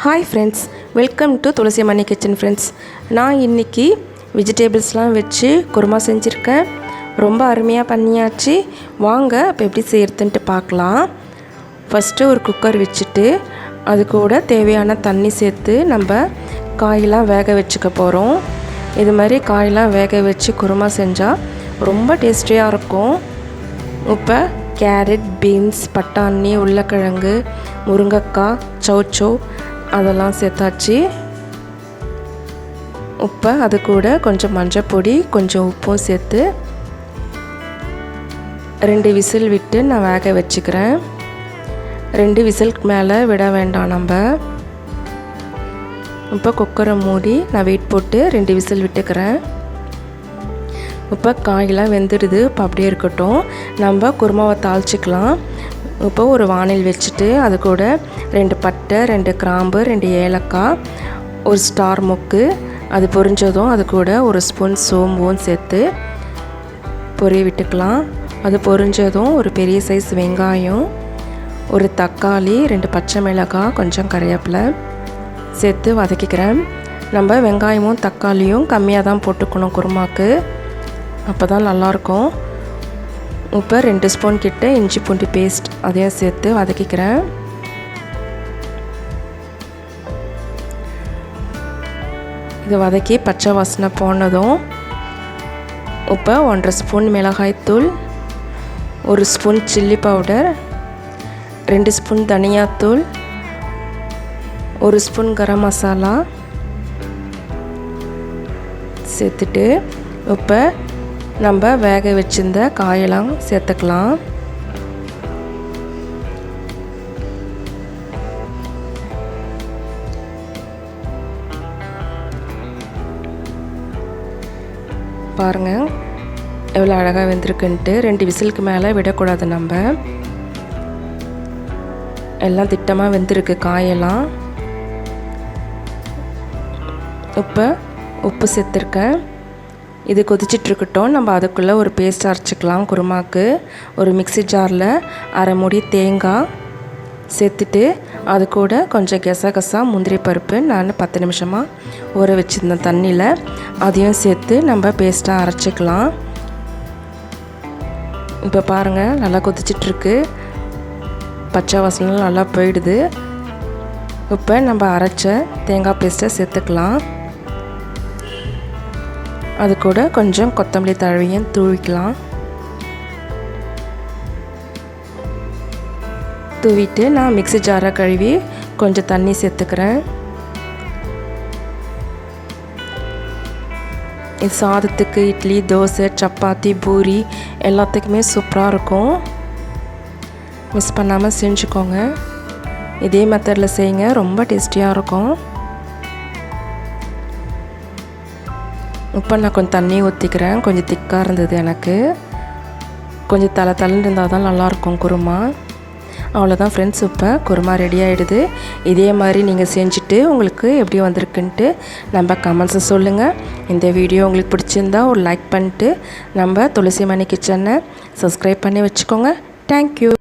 Hi friends welcome to Thulasi Mani kitchen friends நான் இன்றைக்கி வெஜிடேபிள்ஸ்லாம் வச்சு குருமா செஞ்சுருக்கேன். ரொம்ப அருமையாக பண்ணியாச்சு. வாங்க இப்போ எப்படி செய்கிறதுன்ட்டு பார்க்கலாம். ஃபஸ்ட்டு ஒரு குக்கர் வச்சுட்டு அது கூட தேவையான தண்ணி சேர்த்து நம்ம காயெல்லாம் வேக வச்சுக்க போகிறோம் இது மாதிரி காயெல்லாம் வேக வச்சு குருமா செஞ்சால் ரொம்ப டேஸ்டியாக இருக்கும். இப்போ கேரட் பீன்ஸ் பட்டாணி உருளைக்கிழங்கு முருங்கைக்காய் சௌச்சோ அதெல்லாம் சேர்த்தாச்சு. உப்பை அது கூட கொஞ்சம் மஞ்சள் பொடி கொஞ்சம் உப்பும் சேர்த்து ரெண்டு விசில் விட்டு நான் வேக வச்சுக்கிறேன். ரெண்டு விசிலுக்கு மேலே விட வேண்டாம் நம்ம. இப்போ குக்கரை மூடி நான் வெயிட் போட்டு ரெண்டு விசில் விட்டுக்கிறேன். இப்போ காயெல்லாம் வெந்துடுது இப்போ அப்படியே இருக்கட்டும். நம்ம குருமாவை தாளிச்சிக்கலாம். இப்போ ஒரு வானில் வச்சுட்டு அது கூட ரெண்டு பட்டை ரெண்டு கிராம்பு ரெண்டு ஏலக்காய் ஒரு ஸ்டார் மொக்கு அது பொரிஞ்சதும் அது கூட ஒரு ஸ்பூன் சோம்பும் சேர்த்து பொரிய விட்டுக்கலாம். அது பொரிஞ்சதும் ஒரு பெரிய சைஸ் வெங்காயம் ஒரு தக்காளி ரெண்டு பச்சை மிளகாய் கொஞ்சம் கறிவேப்பிலை சேர்த்து வதக்கிக்கிறேன். நம்ம வெங்காயமும் தக்காளியும் கம்மியாக தான் போட்டுக்கணும் குருமாக்கு. அப்போ தான் நல்லாயிருக்கும். இப்போ ரெண்டு ஸ்பூன் கிட்ட இஞ்சி பூண்டு பேஸ்ட் அதையும் சேர்த்து வதக்கிக்கிறேன். இது வதக்கி பச்சை வாசனை போனதும் இப்போ ஒன்றரை ஸ்பூன் மிளகாய்த்தூள் ஒரு ஸ்பூன் சில்லி பவுடர் ரெண்டு ஸ்பூன் தனியாத்தூள் ஒரு ஸ்பூன் கரம் மசாலா சேர்த்துட்டு இப்போ நம்ம வேக வச்சிருந்த காயெல்லாம் சேர்த்துக்கலாம். பாருங்கள் எவ்வளோ அழகாக வெந்திருக்குன்ட்டு. ரெண்டு விசிலுக்கு மேலே விடக்கூடாது நம்ம. எல்லாம் திட்டமாக வெந்திருக்கு காயெல்லாம். இப்போ உப்பு சேர்த்துருக்கேன். இது கொதிச்சிட்ருக்கட்டும். நம்ம அதுக்குள்ளே ஒரு பேஸ்ட் அரைச்சிக்கலாம். குருமாக்கு ஒரு மிக்சி ஜாரில் அரை மூடி தேங்காய். சேர்த்துட்டு அது கூட கொஞ்சம் கெசகசா முந்திரி பருப்பு நான் பத்து நிமிஷமாக ஊற வச்சுருந்தேன் தண்ணியில் அதையும் சேர்த்து நம்ம பேஸ்ட்டாக அரைச்சிக்கலாம். இப்போ பாருங்கள் நல்லா கொதிச்சிட்ருக்கு. பச்சை வாசனை நல்லா போயிடுது. இப்போ நம்ம அரைச்ச தேங்காய் பேஸ்ட்டை சேர்த்துக்கலாம். அது கூட கொஞ்சம் கொத்தமல்லி தழவியும் தூவிக்கலாம். தூவிட்டு நான் மிக்சி ஜாராக கழுவி கொஞ்சம் தண்ணி சேர்த்துக்கிறேன். இது சாதத்துக்கு இட்லி தோசை சப்பாத்தி பூரி எல்லாத்துக்குமே சூப்பராக இருக்கும். மிஸ் பண்ணாமல் செஞ்சுக்கோங்க. இதே மெத்தடில் செய்யுங்க ரொம்ப டேஸ்டியாக இருக்கும். இப்போ நான் கொஞ்சம் தண்ணி ஊற்றிக்கிறேன் கொஞ்சம் திக்காக இருந்தது எனக்கு. கொஞ்சம் தலை தலைன்னு இருந்தால் தான் நல்லாயிருக்கும் குருமா. அவ்வளோதான் ஃப்ரெண்ட்ஸ் இப்போ. குருமா ரெடி ஆகிடுது இதே மாதிரி நீங்கள் செஞ்சுட்டு உங்களுக்கு எப்படி வந்திருக்குன்ட்டு நம்ம கமெண்ட்ஸை சொல்லுங்கள் இந்த வீடியோ உங்களுக்கு பிடிச்சிருந்தா ஒரு லைக் பண்ணிட்டு நம்ம துளசி மணி கிச்சனை சப்ஸ்கிரைப் பண்ணி வச்சுக்கோங்க. தேங்க்யூ